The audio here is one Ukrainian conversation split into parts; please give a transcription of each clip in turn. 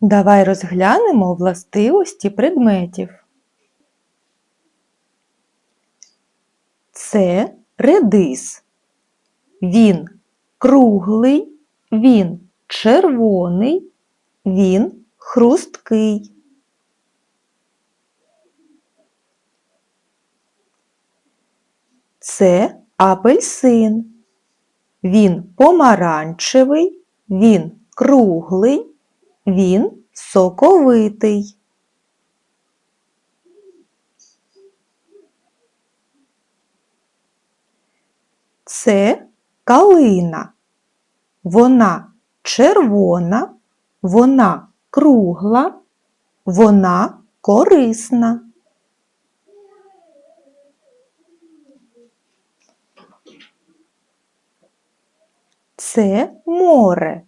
Давай розглянемо властивості предметів. Це редис. Він круглий, він червоний, він хрусткий. Це апельсин. Він помаранчевий, він круглий, він соковитий. Це калина. Вона червона, вона кругла, вона корисна. Це море.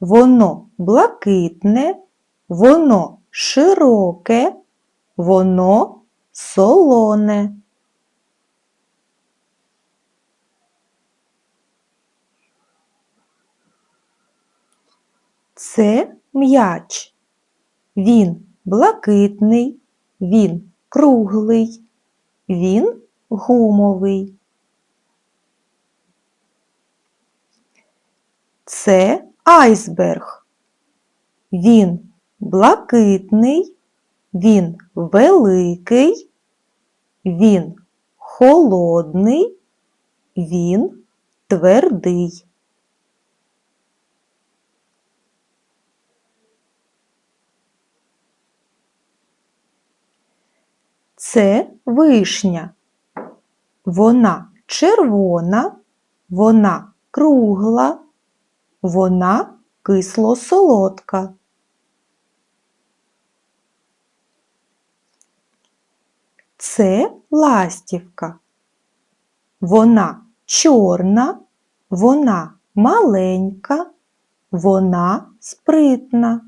Воно блакитне, воно широке, воно солоне. Це м'яч. Він блакитний, він круглий, він гумовий. Це айсберг. Він блакитний, він великий, він холодний, він твердий. Це вишня. Вона червона, вона кругла, вона кисло-солодка. Це ластівка. Вона чорна, вона маленька, вона спритна.